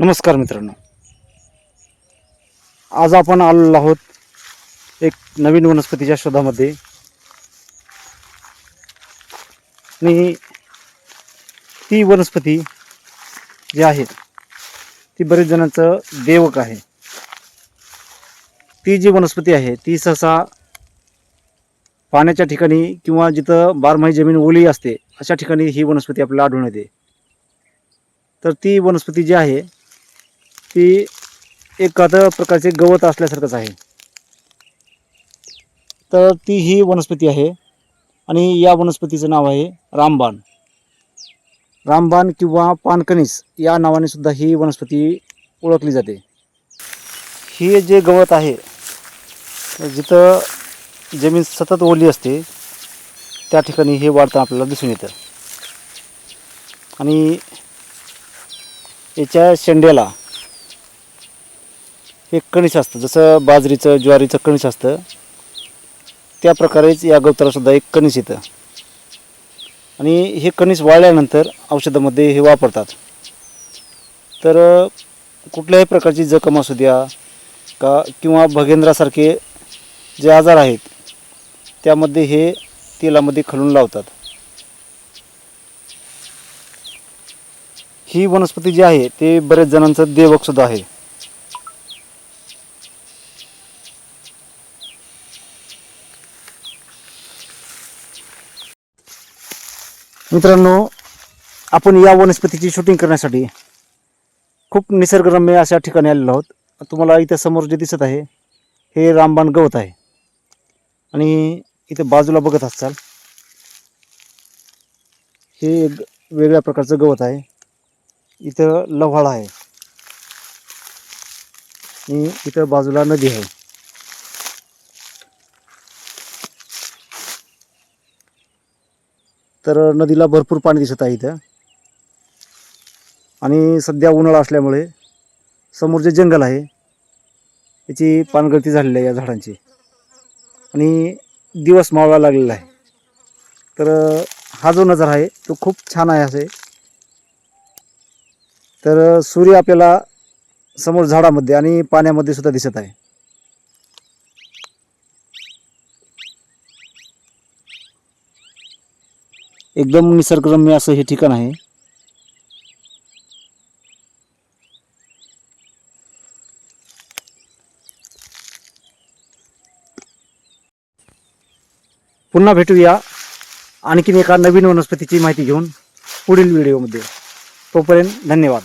नमस्कार मित्रांनो. आज आपण आलेलो आहोत एक नवीन वनस्पतीच्या शोधामध्ये. आणि ती वनस्पती जी आहे ती बरेच जणांचं देवक आहे. ती जी वनस्पती आहे ती सहसा पाण्याच्या ठिकाणी किंवा जिथं बारमाही जमीन ओली असते अशा ठिकाणी ही वनस्पती आपल्याला आढळून येते. तर ती वनस्पती जी आहे ती एखादं प्रकारचे गवत असल्यासारखंच आहे. तर ती ही वनस्पती आहे आणि या वनस्पतीचं नाव आहे रामबाण. रामबाण किंवा पानकणीस या नावाने सुद्धा ही वनस्पती ओळखली जाते. ही जे गवत आहे जिथं जमीन सतत ओली असते त्या ठिकाणी हे वाढतं आपल्याला दिसून येतं. आणि याच्या शेंड्याला एक कणीस असतं जसं बाजरीचं ज्वारीचं कणीस असतं त्या प्रकारेच या गवतालासुद्धा एक कणीस येतं. आणि हे कणीस वाळल्यानंतर औषधामध्ये हे वापरतात. तर कुठल्याही प्रकारची जखम असू द्या का किंवा भगेंद्रासारखे जे आजार आहेत त्यामध्ये हे तेलामध्ये खलून लावतात. ही वनस्पती जी आहे ते बरेच जणांचं देवकसुद्धा आहे. मित्रांनो आपण या वनस्पतीची शूटिंग करण्यासाठी खूप निसर्गरम्य अशा ठिकाणी आलेलो आहोत. तुम्हाला इथं समोर जे दिसत आहे हे रामबाण गवत आहे. आणि इथं बाजूला बघत असाल हे एक वेगळ्या प्रकारचं गवत आहे. इथं लव्हाळा आहे. आणि इथं बाजूला नदी आहे. तर नदीला भरपूर पाणी दिसत आहे इथं. आणि सध्या उन्हाळा असल्यामुळे समोर जे जंगल आहे याची पानगळती झालेली आहे या झाडांची. आणि दिवस मावळा लागलेला आहे. तर हा जो नजारा आहे तो खूप छान आहे असे. तर सूर्य आपल्याला समोर झाडामध्ये आणि पाण्यामध्ये सुद्धा दिसत आहे. एकदम निसर्गरम्य असं हे ठिकाण आहे. पुन्हा भेटूया. आणखीन एका नवीन वनस्पतीची माहिती घेऊन पुढील व्हिडिओमध्ये. तोपर्यंत धन्यवाद.